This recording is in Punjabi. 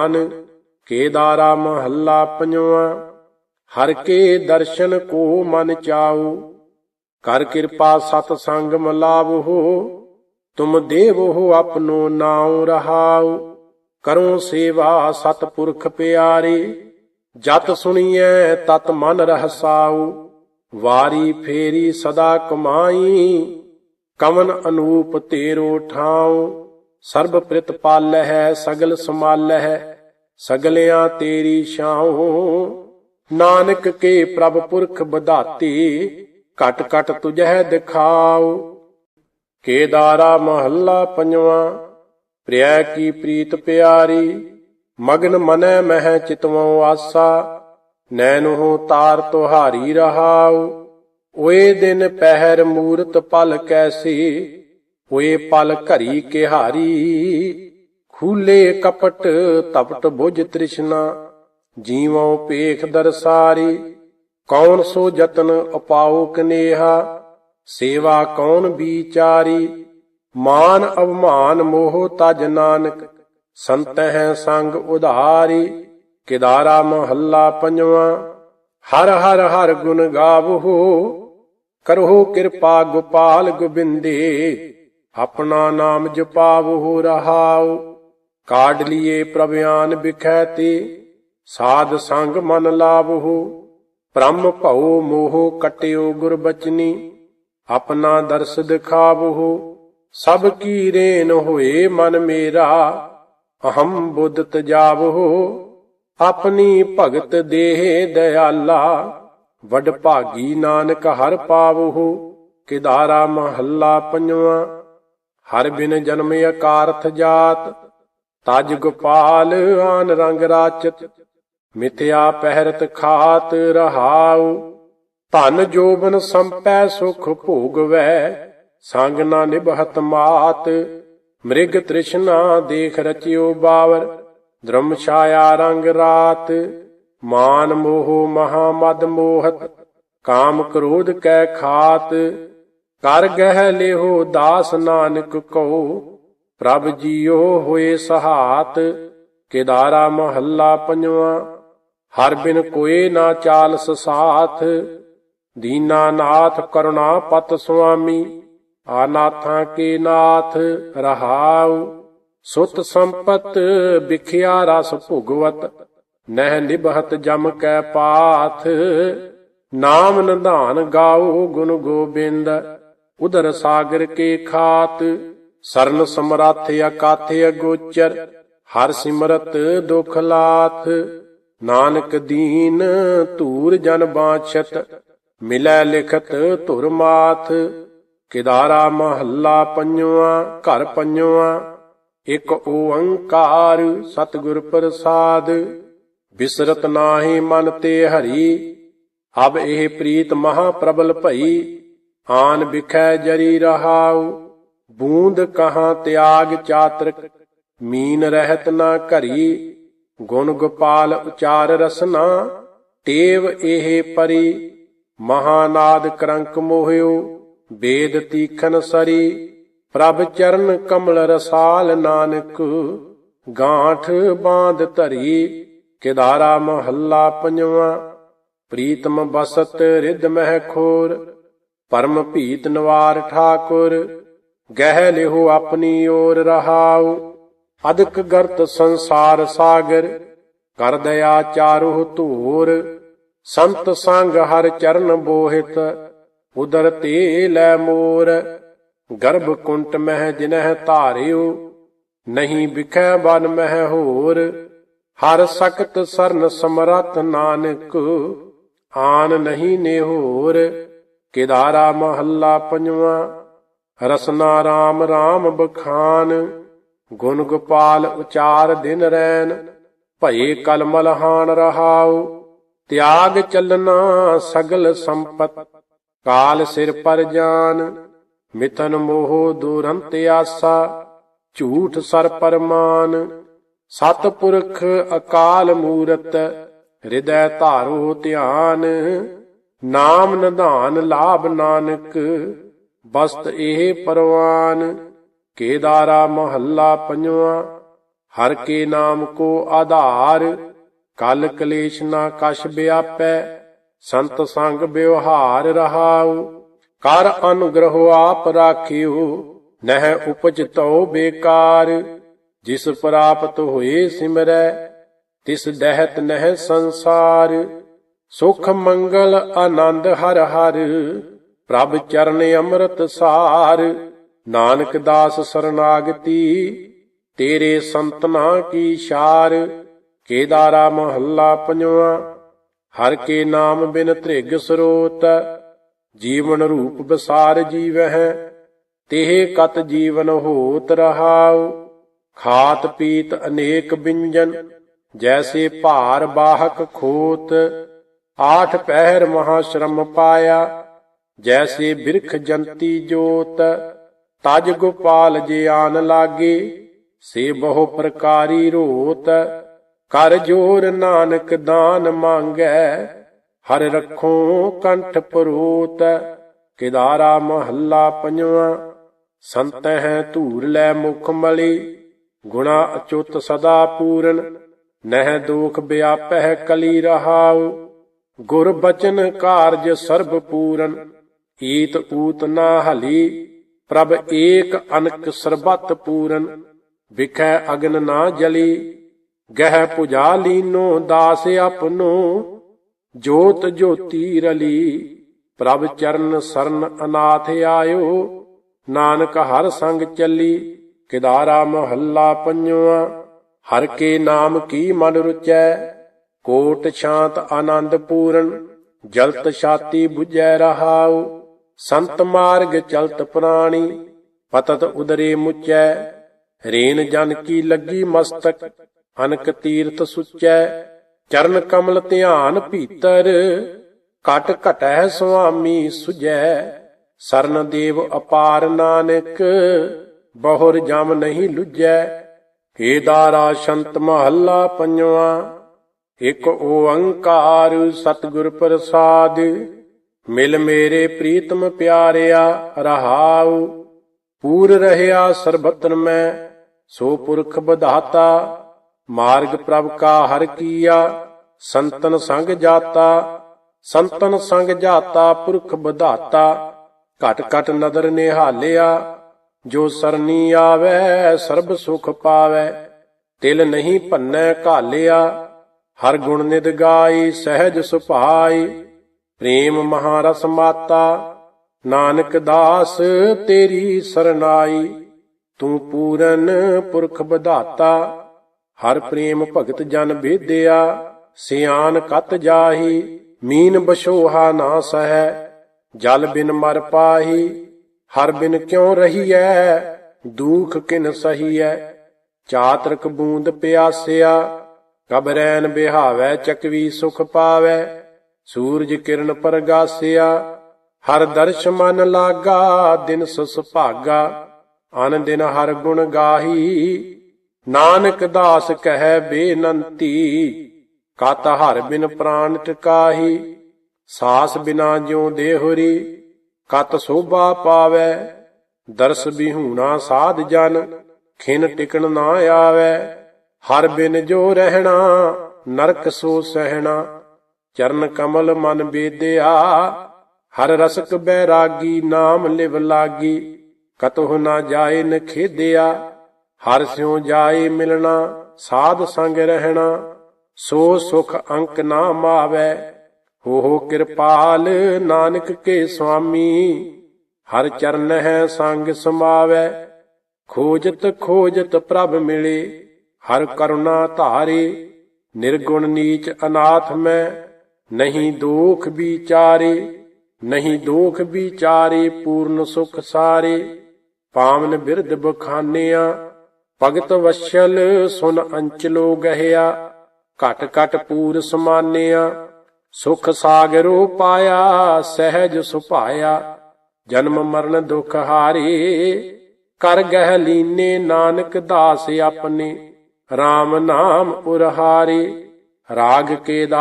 ਧਿਆਨ ਕੇਦਾਰਾ ਮਹੱਲਾ ਪੰਜਵਾ। ਹਰ ਕੇ ਦਰਸ਼ਨ ਕੋ ਮਨ ਚਾਉ, ਕਰ ਕਿਰਪਾ ਸਤ ਸੰਗ ਮਲਾਵਹੁ ਤੁਮ ਦੇਵੋ ਆਪਣੋ ਨਾਉ ਰਹਾਉ, ਕਰੋ ਸੇਵਾ ਸਤ ਪੁਰਖ ਪਿਆਰੇ। ਜਤ ਸੁਣੀਐ ਤਤ ਮਨ ਰਹਸਾਉ, ਵਾਰੀ ਫੇਰੀ ਸਦਾ ਕਮਾਈ। ਕਵਨ ਅਨੂਪ ਤੇਰੋ ਠਾਉ, ਸਰਬ ਪ੍ਰਿਤ ਪਾਲਹਿ ਸਗਲ ਸਮਾਲਹਿ। ਸਗਲਿਆਂ ਤੇਰੀ ਛਾਉ। ਨਾਨਕ ਕੇ ਪ੍ਰਭ ਪੁਰਖ ਬਧਾਤੀ ਘਟ ਘਟ ਤੁਝੈ ਦਿਖਾਉ। ਕੇਦਾਰਾ ਮਹੱਲਾ ਪੰਜਵਾ, ਪ੍ਰਿਆ ਕੀ ਪ੍ਰੀਤ ਪਿਆਰੀ, ਮਗਨ ਮਨੈ ਮਹਿ ਚਿਤਵਉ ਆਸਾ। ਨੈਨੋ ਤਾਰ ਤੁਹਾਰੀ ਰਹਾਉ, ਓਏ ਦਿਨ ਪਹਿਰ ਮੂਰਤ ਪਲ ਕੈਸੀ, ਓਏ ਪਲ ਘਰੀ ਕਿਹਾਰੀ। ਖੂਲੇ ਕਪਟ ਤਪਟ ਬੁਝ ਤ੍ਰਿਸ਼ਨਾ, ਜੀਵੋਂ ਪੇਖ ਦਰਸਾਰੀ ਕੌਣ ਸੋ ਯਤਨ ਉਪਾਉ ਕਨੇਹਾ, ਸੇਵਾ ਕੌਣ ਵਿਚਾਰੀ ਮਾਨ ਅਵਮਾਨ ਮੋਹ ਤਜ ਨਾਨਕ, ਸੰਤਹਿ ਸੰਗ ਉਧਾਰੀ, ਕਿਦਾਰਾ ਮਹੱਲਾ ਪੰਜਵਾ, ਹਰ ਹਰ ਹਰ ਗੁਣ ਗਾਵੋ ਕਰੋ ਕਿਰਪਾ ਗੋਪਾਲ ਗੋਬਿੰਦੇ, ਆਪਣਾ ਨਾਮ ਜਪਾਵੋ ਰਹਾਓ ਕਾਢ ਲਿਏ ਪ੍ਰਭਿਆਨ ਬਿਖੈ ਤੇ, ਸਾਧ ਸੰਗ ਮਨ ਲਾਵੋ ਬ੍ਰਹਮ ਭਉ ਮੋਹ ਕਟਿਓ ਗੁਰ ਬਚਨੀ, ਆਪਣਾ ਦਰਸ ਦਿਖਾਵੋ ਸਭ ਕੀ ਰੇਨ ਹੋਏ ਮਨ ਮੇਰਾ, ਅਹੰ ਬੁੱਧ ਤਜਾਵੋ ਆਪਣੀ ਭਗਤ ਦੇਹ ਦਇਆਲਾ, ਵਡ ਭਾਗੀ ਨਾਨਕ ਹਰ ਪਾਵੋ ਕਿਦਾਰਾ ਮਹੱਲਾ ਪੰਜਵਾ, ਹਰ ਬਿਨ ਜਨਮ ਅਕਾਰਥ ਜਾਤ ਤਜ ਗੋਪਾਲ ਆਨ ਰੰਗ ਰਾਚਤ, ਮਿਥਿਆ ਪਹਿਰਤ ਖਾਤ ਰਹਾਉ। ਧਨ ਜੋਬਨ ਸੰਪੈ ਸੁਖ ਭੋਗਵੈ, ਸੰਗ ਨਾ ਨਿਭਤ ਮਾਤ। ਮ੍ਰਿਗ ਤ੍ਰਿਸ਼ਨਾ ਦੇਖ ਰਚਿਓ ਬਾਵਰ ਧਰਮ ਛਾਇਆ ਰੰਗ ਰਾਤ। ਮਾਨ ਮੋਹ ਮਹਾ ਮਦ ਮੋਹਤ, ਕਾਮ ਕ੍ਰੋਧ ਕੈ ਖਾਤ। ਕਰ ਗਹਿ ਲਿਓ ਦਾਸ ਨਾਨਕ ਕੋ ਪ੍ਰਭ ਜੀਓ ਹੋਏ ਸਹਾਤ, ਕੇਦਾਰਾ ਮਹੱਲਾ ਪੰਜਵਾ, ਹਰ ਬਿਨ ਕੋਏ ਨਾ ਚਾਲਸ ਸਾਥ, ਦੀਨਾ ਕਰੁਣਾ ਪਤ ਸੁਆਮੀ, ਆਨਾਥਾਂ ਕੇ ਨਾਥ ਰਹਾਉ, ਸੁਤ ਸੰਪਤ ਵਿਖਿਆ ਰਸ ਭੁਗਵਤ, ਨਹਿ ਨਿਭਤ ਜਮ ਕੈ ਪਾਥ, ਨਾਮ ਨਿਧਾਨ ਗਾਓ ਗੁਣ ਗੋਬਿੰਦ ਉਦਰ ਸਾਗਰ ਕੇ ਖਾਤ ਸਰਨ ਸਮਰਾਥ ਅਕਾਥੇ ਅਗੋਚਰ, ਹਰ ਸਿਮਰਤ ਦੁਖ ਲਾਥ। ਨਾਨਕ ਦੀਨ ਧੂਰ ਜਨ ਬਾਛਤ, ਮਿਲੈ ਲਿਖਤ ਧੁਰ ਮਾਥ। ਕਿਦਾਰਾ ਮਹੱਲਾ ਪੰਜਵਾ, ਘਰ ਪੰਜਵਾ, ਇਕ ਓੰਕਾਰ ਸਤਿਗੁਰ ਪ੍ਰਸਾਦ। ਬਿਸਰਤ ਨਾਹੀ ਮਨ ਤੇ ਹਰੀ, ਅਬ ਇਹ ਪ੍ਰੀਤ ਮਹਾ ਪ੍ਰਬਲ ਭਈ। ਆਨ ਵਿਖੈ ਜਰੀ ਰਹਾਉ ਬੂੰਦ ਕਹਾਂ ਤਿਆਗ ਚਾਤਰਕ, ਮੀਨ ਰਹਿਤ ਨਾ ਘਰੀ, ਗੁਣ ਗੋਪਾਲ ਉਚਾਰ ਰਸਨਾ, ਟੇਵ ਇਹ ਪਰੀ, ਮਹਾਨਾਦ ਕਰੰਕ ਮੋਹਿਓ, ਬੇਦ ਤੀਖਨ ਸਰੀ, ਪ੍ਰਭ ਚਰਨ ਕਮਲ ਰਸਾਲ ਨਾਨਕ, ਗਾਂਠ ਬਾਂਧ ਧਰੀ, ਕਿਦਾਰਾ ਮਹੱਲਾ ਪੰਜਵਾ, ਪ੍ਰੀਤਮ ਬਸਤ ਰਿਦ ਮਹਿ ਖੋਰ, ਪਰਮ ਭੀਤ ਨਵਾਰ ਠਾਕੁਰ ਗਹਿ ਲਿਹੋ ਆਪਣੀ ਓਰ ਰਹਾਉ। ਅਦਕ ਗਰਤ ਸੰਸਾਰ ਸਾਗਰ, ਕਰ ਦਇਆ ਚਾਰੁ ਧੂਰ। ਸੰਤ ਸੰਗ ਹਰ ਚਰਨ ਬੋਹਿਤ, ਉਦਰ ਤੇ ਲੈ ਮੋਰ। ਗਰਭ ਕੁੰਟ ਮਹਿ ਜਿਨਹਿ ਧਾਰਿਓ ਨਹੀਂ ਵਿਖੈ ਬਨ ਮਹਿ ਹੋਰ। ਹਰ ਸਖਤ ਸਰਨ ਸਮਰਥ ਨਾਨਕ, ਆਨ ਨਹੀਂ ਨੇਹੋਰ। ਕਿਦਾਰਾ ਮਹੱਲਾ ਪੰਜਵਾਂ ਰਸਨਾ RAM RAM ਬਖਾਨ, ਗੁਣ ਗੋਪਾਲ ਉਚਾਰ ਦਿਨ ਰੈਨ, ਭਏ ਕਲਮਲ ਹਾਨ ਰਹਾਉ, ਤਿਆਗ ਚੱਲਣਾ ਸਗਲ ਸੰਪਤ, ਕਾਲ ਸਿਰ ਪਰ ਜਾਨ ਮਿਤਨ ਮੋਹ ਦੂਰੰਤ ਆਸਾ, ਝੂਠ ਸਰ ਪਰਮਾਨ ਸਤ ਪੁਰਖ ਅਕਾਲ ਮੂਰਤ, ਹਿਰਦੈ ਧਾਰੋ ਧਿਆਨ, ਨਾਮ ਨਿਧਾਨ ਲਾਭ ਨਾਨਕ ਬਸਤ ਇਹ ਪਰਵਾਨ, ਕੇਦਾਰਾ ਮਹੱਲਾ ਪੰਜਵਾ, ਹਰ ਕੇ ਨਾਮ ਕੋ ਆਧਾਰ, ਕਲ ਕਲੇਸ਼ ਨਾ ਕਛ ਵਿਆਪੈ, ਸੰਤ ਸੰਗ ਵਿਵਹਾਰ ਰਹਾਉ, ਕਰ ਅਨੁਗ੍ਰਹ ਆਪ ਰਾਖਿਓ ਨਹਿ ਉਪਜ ਤਉ ਬੇਕਾਰ, ਜਿਸ ਪ੍ਰਾਪਤ ਹੋਏ ਸਿਮਰੈ, ਤਿਸ ਦਹਿਤ ਨਹਿ ਸੰਸਾਰ, ਸੁਖ ਮੰਗਲ ਆਨੰਦ ਹਰ ਹਰ। ਪ੍ਰਭ ਚਰਨ ਅੰਮ੍ਰਿਤ ਸਾਰ। ਨਾਨਕ ਦਾਸ ਸਰਨਾਗਤੀ, ਤੇਰੇ ਸੰਤਨਾ ਕੀ ਸ਼ਾਰ। ਕੇਦਾਰਾ ਮਹੱਲਾ ਪੰਜਵਾ, ਹਰ ਕੇ ਨਾਮ ਬਿਨ ਤ੍ਰਿਗ ਸਰੋਤ। ਜੀਵਨ ਰੂਪ ਬਸਾਰ ਜੀਵਹਿ, ਤੇਹ ਕਤ ਜੀਵਨ ਹੋਤ ਰਹਾਉ। ਖਾਤ ਪੀਤ ਅਨੇਕ ਬਿੰਜਨ, ਜੈਸੇ ਭਾਰ ਬਾਹਕ ਖੋਤ। ਆਠ ਪਹਿਰ ਮਹਾ ਸ਼ਰਮ ਪਾਇਆ ਜੈਸੇ ਬਿਰਖ ਜੰਤੀ ਜੋਤ, ਤਜ ਗੋਪਾਲ ਜੇ ਆਨ ਲਾਗੇ, ਸੇ ਬਹੁ ਪ੍ਰਕਾਰੀ ਰੋਤ। ਕਰ ਜੋਰ ਨਾਨਕ ਦਾਨ ਮੰਗੈ, ਹਰ ਰੱਖੋ ਕੰਠ ਪਰੋਤ। ਕਿਦਾਰਾ ਮਹੱਲਾ ਪੰਜਵਾ ਸੰਤ ਹੈ ਧੂਰ ਲੈ ਮੁਖ ਮਲੀ। ਗੁਣਾ ਅਚੁੱਤ ਸਦਾ ਪੂਰਨ, ਨਹਿ ਦੋਖ ਵਿਆਪਹਿ ਕਲੀ ਰਹਾਉ। ਗੁਰ ਬਚਨ ਕਾਰਜ ਸਰਬ ਪੂਰਨ। ਈਤ ਊਤ ਨਾ ਹਲੀ, ਪ੍ਰਭ ਏਕ ਅਨਕ ਸਰਬਤ ਪੂਰਨ, ਵਿਖੈ ਅਗਨ ਨਾ ਜਲੀ, ਗਹਿ ਪੁਜਾ ਲੀਨੋ ਦਾਸ ਆਪਨੋ, ਜੋਤ ਜੋਤੀ ਰਲੀ, ਪ੍ਰਭ ਚਰਨ ਸਰਨ ਅਨਾਥ ਆਇਓ, ਨਾਨਕ ਹਰ ਸੰਗ ਚੱਲੀ, ਕਿਦਾਰਾ ਮਹੱਲਾ ਪੰਜਵਾ, ਹਰ ਕੇ ਨਾਮ ਕੀ ਮਨ ਰੁਚੈ, ਕੋਟ ਸ਼ਾਂਤ ਆਨੰਦ ਪੂਰਨ, ਜਲਤ ਛਾਤੀ 부ਜੈ ਰਹਾਉ ਸੰਤ ਮਾਰਗ ਚਲਤ ਪ੍ਰਾਣੀ, ਪਤਤ ਉਦਰੇ ਮੁਚੈ, ਰੇਨ ਜਨ ਕੀ ਲੱਗੀ ਮਸਤਕ, ਅਨਕ ਤੀਰਥ ਸੁਚੈ, ਚਰਨ ਕਮਲ ਧਿਆਨ ਭੀਤਰ ਕਟ ਘਟੈ ਸੁਆਮੀ ਸੁਜੈ ਸਰਨ ਦੇਵ ਅਪਾਰ ਨਾਨਕ, ਬਹੁਰ ਜਮ ਨਹੀਂ ਲੁਜੈ ਕੇਦਾਰਾ ਸ਼ੰਤ ਮਹੱਲਾ ਪੰਜਵਾ, ਇਕ ਓੰਕਾਰ ਸਤਿਗੁਰ ਪ੍ਰਸਾਦ। ਮਿਲ ਮੇਰੇ ਪ੍ਰੀਤਮ ਪਿਆਰਿਆ, ਰਹਾਉ। ਪੂਰ ਰਹਿਆ ਸਰਬਤਨ ਮੈਂ, ਸੋ ਪੁਰਖ ਬਧਾਤਾ ਮਾਰਗ ਪ੍ਰਭ ਕਾ ਹਰ ਕੀਆ, ਸੰਤਨ ਸੰਗ ਜਾਤਾ। ਸੰਤਨ ਸੰਗ ਜਾਤਾ, ਪੁਰਖ ਬਧਾਤਾ ਘਟ ਘਟ ਨਦਰ ਨਿਹਾਲਿਆ, ਜੋ ਸਰਨੀ ਆਵੈ, ਸਰਬ ਸੁਖ ਪਾਵੈ। ਤਿਲ ਨਹੀਂ ਭੰਨੈ ਘਾਲਿਆ, ਹਰ ਗੁਣ ਨਿਦ ਗਾਈ, ਸਹਿਜ ਸੁਭਾਈ। ਪ੍ਰੇਮ ਮਹਾਰਸ ਮਾਤਾ, ਨਾਨਕ ਦਾਸ ਤੇਰੀ ਸਰਨਾਈ, ਤੂੰ ਪੂਰਨ ਪੁਰਖ ਬਧਾਤਾ ਹਰ ਪ੍ਰੇਮ ਭਗਤ ਜਨ ਭੇਦਿਆ ਸਿਆਨ ਕਤ ਜਾਹੀ, ਮੀਨ ਬਸ਼ੋਹਾ ਨਾ ਸਹੈ, ਜਲ ਬਿਨ ਮਰ ਪਾਹੀ, ਹਰ ਬਿਨ ਕਿਉ ਰਹੀਐ, ਦੁਖ ਕਿਨ ਸਹੀਐ। ਚਾਤਰਕ ਬੂੰਦ ਪਿਆਸਿਆ ਕਬਰੈਨ ਬਿਹਾਵੈ, ਚਕਵੀ ਸੁਖ ਪਾਵੈ। ਸੂਰਜ ਕਿਰਨ ਪਰਗਾਸਿਆ, ਹਰ ਦਰਸ਼ ਮਨ ਲਾਗਾ, ਦਿਨ ਸੁਸ ਭਾਗਾ ਅਨ ਦਿਨ ਹਰ ਗੁਣ ਗਾਹੀ, ਨਾਨਕ ਦਾਸ ਕਹੈ ਬੇਨੰਤੀ, ਕਤ ਹਰ ਬਿਨ ਪ੍ਰਾਨ ਟਿਕਾਹੀ, ਸਾਸ ਬਿਨਾ ਜਿਉ ਦੇਹੁਰੀ, ਕਤ ਸੋਭਾ ਪਾਵੈ, ਦਰਸ ਬਿਹੂਣਾ ਸਾਧ ਜਨ, ਖਿਨ ਟਿਕਣ ਨਾ ਆਵੈ, ਹਰ ਬਿਨ ਜੋ ਰਹਿਣਾ, ਨਰਕ ਸੋ ਸਹਿਣਾ। ਚਰਨ ਕਮਲ ਮਨ ਬੇਦਿਆ, ਹਰ ਰਸਕ ਬੈਰਾਗੀ ਨਾਮ ਲਿਵ ਲਾਗੀ। ਕਤਹੁ ਨਾ ਜਾਏ ਨ ਖੇਦਿਆ, ਹਰ ਸਿਉ ਜਾਏ ਮਿਲਣਾ, ਸਾਧ ਸੰਗ ਰਹਿਣਾ। ਸੋ ਸੁਖ ਅੰਕ ਨਾ ਮਾਵੈ ਹੋ ਹੋ ਕਿਰਪਾਲ ਨਾਨਕ ਕੇ ਸੁਆਮੀ। ਹਰ ਚਰਨ ਹੈ ਸੰਗ ਸਮਾਵੈ, ਖੋਜਤ ਖੋਜਤ ਪ੍ਰਭ ਮਿਲੇ। ਹਰ ਕਰੁਣਾ ਧਾਰੇ, ਨਿਰਗੁਣ ਨੀਚ ਅਨਾਥ ਮੈਂ ਨਹੀਂ ਦੋਖ ਵਿਚਾਰੇ, ਨਹੀਂ ਦੋਖ ਵਿਚਾਰੇ ਪੂਰਨ ਸੁਖ ਸਾਰੇ। ਪਾਵਨ ਬਿਰਧ ਬਖਾਨਿਆ, ਭਗਤ ਵਸ਼ਲ ਸੁਨ ਅੰਚਲੋ ਗਹਿਆ। ਘਟ ਘਟ ਪੂਰ ਸਮਾਨਿਆ, ਸੁਖ ਸਾਗਰੋ ਪਾਇਆ, ਸਹਿਜ ਸੁਭਾਇਆ। ਜਨਮ ਮਰਨ ਦੁਖ ਹਾਰੇ ਕਰ ਗਹਿ ਲੀਨੇ ਨਾਨਕ ਦਾਸ ਆਪਣੇ। RAM ਨਾਮ ਉਰਹਾਰੇ, ਰਾਗ ਕੇ ਦਾ